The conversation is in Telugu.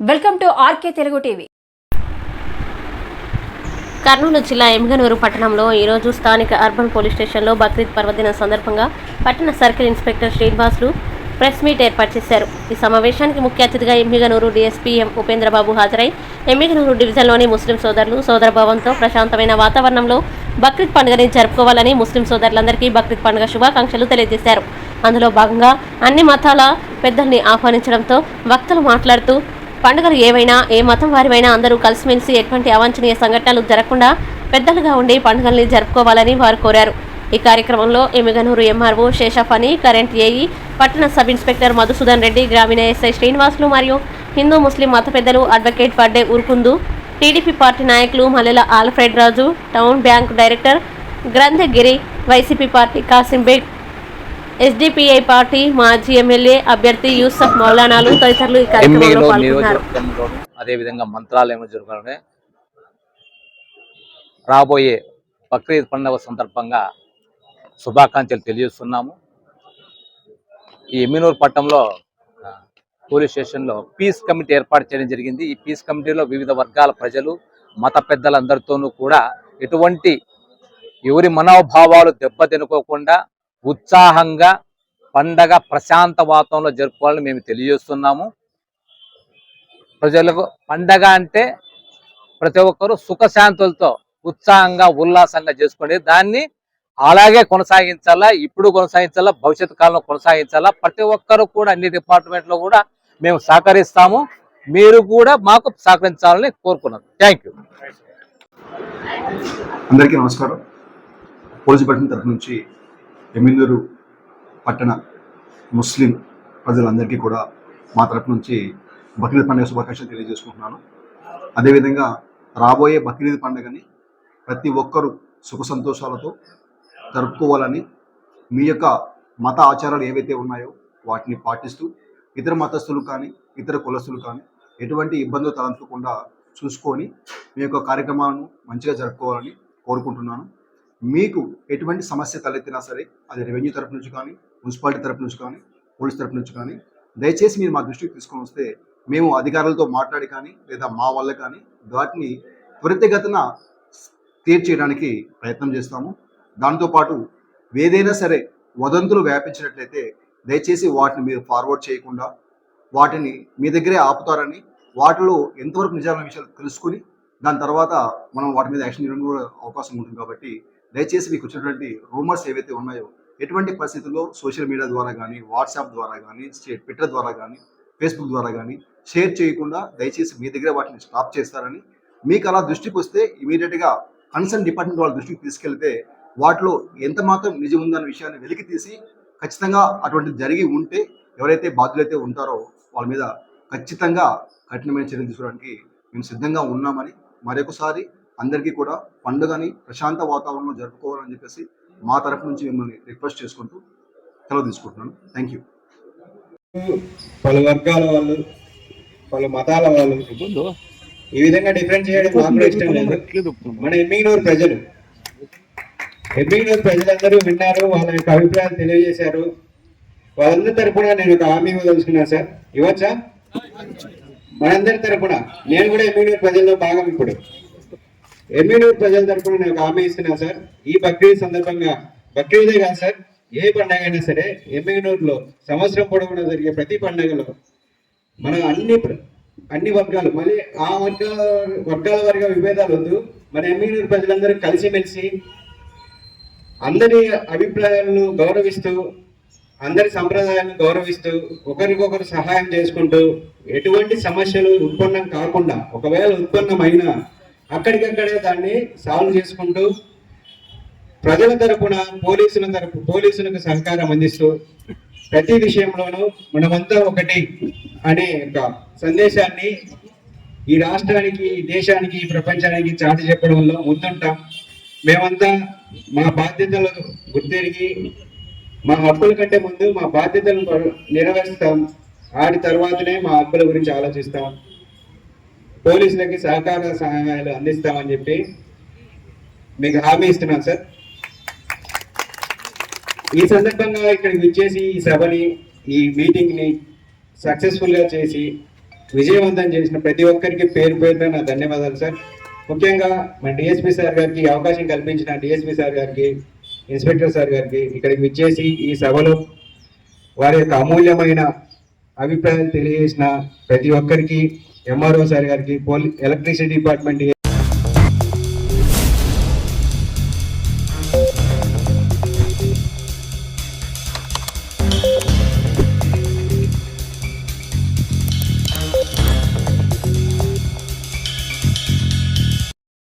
Welcome to RK Telugu TV. Kurnool జిల్లా ఎమ్గనూరు పట్టణంలో ఈరోజు స్థానిక అర్బన్ పోలీస్ స్టేషన్లో బక్రీద్ పర్వదినం సందర్భంగా పట్టణ circle inspector Srinivasulu press meet ఏర్పాటు చేశారు. ఈ సమావేశానికి ముఖ్య అతిథిగా ఎమ్మిగనూరు డీఎస్పీ ఎం ఉపేంద్రబాబు హాజరై ఎమ్మిగనూరు డివిజన్లోని ముస్లిం సోదరులు సోదరభావంతో ప్రశాంతమైన వాతావరణంలో బక్రీద్ పండుగని జరుపుకోవాలని ముస్లిం సోదరులందరికీ బక్రీద్ పండుగ శుభాకాంక్షలు తెలియజేశారు. అందులో భాగంగా అన్ని మతాల పెద్దల్ని ఆహ్వానించడంతో వక్తలు మాట్లాడుతూ పండుగలు ఏవైనా ఏ మతం వారివైనా అందరూ కలిసిమెలిసి ఎటువంటి అవాంఛనీయ సంఘటనలు జరగకుండా పెద్దలుగా ఉండి పండుగల్ని జరుపుకోవాలని వారు కోరారు. ఈ కార్యక్రమంలో Yemmiganur MRO Seshaphani current AE పట్టణ సబ్ ఇన్స్పెక్టర్ మధుసూదన్ రెడ్డి గ్రామీణ ఎస్ఐ శ్రీనివాసులు మరియు హిందూ ముస్లిం మత పెద్దలు advocate Padde Urukundu TDP party నాయకులు Mallela Alfred Raju town bank director Granthagiri YCP party Kasimbeg SDPI party మాజీ ఎమ్మెల్యే అభ్యర్థి యూసఫ్ మౌలానాలు తదితరులు ఈ కార్యక్రమంలో పాల్గొన్నారు. అదేవిధంగా రాబోయే బక్రీద్ పండుగ సందర్భంగా శుభాకాంక్షలు తెలియజేస్తున్నాము. ఈ ఎమ్మినూరు పట్టణంలో పోలీస్ స్టేషన్లో పీస్ కమిటీ ఏర్పాటు చేయడం జరిగింది. ఈ పీస్ కమిటీలో వివిధ వర్గాల ప్రజలు మత పెద్దలందరితోనూ కూడా ఎటువంటి ఎవరి మనోభావాలు దెబ్బతినుకోకుండా ఉత్సాహంగా పండగ ప్రశాంత వాతావరణంలో జరుపుకోవాలని మేము తెలియజేస్తున్నాము. ప్రజలకు పండగ అంటే ప్రతి ఒక్కరూ సుఖశాంతులతో ఉత్సాహంగా ఉల్లాసంగా చేసుకునేది. దాన్ని అలాగే కొనసాగించాలా ఇప్పుడు కొనసాగించాలా భవిష్యత్తు కాలంలో కొనసాగించాలా ప్రతి ఒక్కరు కూడా అన్ని డిపార్ట్మెంట్లో కూడా మేము సహకరిస్తాము. మీరు కూడా మాకు సహకరించాలని కోరుకున్నాం. Thank you. అందరికీ నమస్కారం. పోలీసు పట్టణం తరఫు నుంచి ఎమ్మిందూరు పట్టణ ముస్లిం ప్రజలందరికీ కూడా మా తరపు నుంచి బక్రీద్ పండుగ శుభాకాంక్షలు తెలియజేసుకుంటున్నాను. అదేవిధంగా రాబోయే బక్రీద్ పండుగని ప్రతి ఒక్కరూ సుఖ సంతోషాలతో జరుపుకోవాలని మీ యొక్క మత ఆచారాలు ఏవైతే ఉన్నాయో వాటిని పాటిస్తూ ఇతర మతస్థులు కానీ ఇతర కులస్తులు కానీ ఎటువంటి ఇబ్బందులు తలెత్తకుండా చూసుకొని మీ యొక్క కార్యక్రమాలను మంచిగా జరుపుకోవాలని కోరుకుంటున్నాను. మీకు ఎటువంటి సమస్య తలెత్తినా సరే అది రెవెన్యూ తరపు నుంచి కానీ మున్సిపాలిటీ తరపు నుంచి కానీ పోలీస్ తరపు నుంచి కానీ దయచేసి మీరు మా దృష్టికి తీసుకొని వస్తే మేము అధికారులతో మాట్లాడి కానీ లేదా మా వల్ల కానీ వాటిని త్వరితగతిన తీర్చేయడానికి ప్రయత్నం చేస్తాము. దాంతోపాటు ఏదైనా సరే వదంతులు వ్యాపించినట్లయితే దయచేసి వాటిని మీరు ఫార్వర్డ్ చేయకుండా వాటిని మీ దగ్గరే ఆపుతారని వాటిలో ఎంతవరకు నిజాల విషయాలు తెలుసుకుని దాని తర్వాత మనం వాటి మీద యాక్షన్ చేయడం కూడా అవకాశం ఉంటుంది కాబట్టి దయచేసి మీకు వచ్చినటువంటి రూమర్స్ ఏవైతే ఉన్నాయో ఎటువంటి పరిస్థితుల్లో సోషల్ మీడియా ద్వారా కానీ వాట్సాప్ ద్వారా కానీ ట్విట్టర్ ద్వారా కానీ ఫేస్బుక్ ద్వారా కానీ షేర్ చేయకుండా దయచేసి మీ దగ్గర వాటిని స్టాప్ చేస్తారని మీకు అలా దృష్టికి వస్తే ఇమీడియట్గా కన్సర్న్ డిపార్ట్మెంట్ వాళ్ళ దృష్టికి తీసుకెళ్తే వాటిలో ఎంత మాత్రం నిజం ఉందన్న విషయాన్ని వెలికి తీసి ఖచ్చితంగా అటువంటిది జరిగి ఉంటే ఎవరైతే బాధ్యులైతే ఉంటారో వాళ్ళ మీద ఖచ్చితంగా కఠినమైన చర్యలు తీసుకోవడానికి మేము సిద్ధంగా ఉన్నామని మరొకసారి అందరికీ కూడా పండుగని ప్రశాంత వాతావరణంలో జరుపుకోవాలని చెప్పేసి మా తరపు నుంచి మిమ్మల్ని రిక్వెస్ట్ చేసుకుంటూ సెలవు తీసుకుంటున్నాను. థ్యాంక్ యూ పలు వర్గాల వాళ్ళు పలు మతాల వాళ్ళు ఈ విధంగా డిఫరెంట్ చేయడం మాకు ఇష్టం లేదు. మన ఎమ్మిగనూరు ప్రజలు ఎమ్మిగనూరు ప్రజలందరూ విన్నారు వాళ్ళ యొక్క అభిప్రాయాలు తెలియజేశారు. వాళ్ళందరి తరపున నేను ఒక హామీ ఇవ్వదలుచుకున్నాను సార్. ఇవ్వచ్చా? మనందరి తరపున. నేను కూడా ఎమ్మిగనూరు ప్రజల్లో భాగం ఇప్పుడు. ఎమ్మిగనూరు ప్రజల తరఫున నేను హామీ ఇస్తున్నాను సార్. ఈ బక్రీద్ సందర్భంగా బక్రీదే కాదు సార్ ఏ పండగ అయినా సరే ఎమ్మిగనూరులో సంవత్సరం పొడవునా జరిగే ప్రతి పండగలో మనం అన్ని ప్ర- అన్ని వర్గాలు మళ్ళీ ఆ వర్గాల వర్గాల వర్గ విభేదాలు వద్దు. మన ఎమ్మిగనూరు ప్రజలందరూ కలిసిమెలిసి అందరి అభిప్రాయాలను గౌరవిస్తూ అందరి సంప్రదాయాలను గౌరవిస్తూ ఒకరికొకరు సహాయం చేసుకుంటూ ఎటువంటి సమస్యలు ఉత్పన్నం కాకుండా ఒకవేళ ఉత్పన్నమైనా అక్కడికక్కడే దాన్ని సాల్వ్ చేసుకుంటూ ప్రజల తరపున పోలీసుల తరపు పోలీసులకు సహకారం అందిస్తూ ప్రతి విషయంలోనూ మనమంతా ఒకటి అనే ఒక సందేశాన్ని ఈ రాష్ట్రానికి దేశానికి ప్రపంచానికి చాటి చెప్పడంలో ముందుంటాం. మేమంతా మా బాధ్యతలు గుర్తిరిగి మా హక్కుల కంటే ముందు మా బాధ్యతలను నెరవేరుస్తాం. ఆడి తర్వాతనే మా హక్కుల గురించి ఆలోచిస్తాం. పోలీసులకి సహకార సహాయాలు అందిస్తామని చెప్పి మీకు హామీ ఇస్తున్నాం సార్. ఈ సందర్భంగా ఇక్కడికి విచ్చేసి ఈ సభని ఈ మీటింగ్ని సక్సెస్ఫుల్గా చేసి విజయవంతం చేసిన ప్రతి ఒక్కరికి పేరు పేరున నా ధన్యవాదాలు సార్. ముఖ్యంగా మన డిఎస్పి సార్ గారికి అవకాశం కల్పించిన డిఎస్పి సార్ గారికి ఇన్స్పెక్టర్ సార్ గారికి ఇక్కడికి విచ్చేసి ఈ సభలో వారి యొక్క అమూల్యమైన అభిప్రాయాలు తెలియజేసిన ప్రతి ఒక్కరికి ఎంఆర్ఓ సార్ గారికి పోలీ ఎలక్ట్రిసిటీ డిపార్ట్మెంట్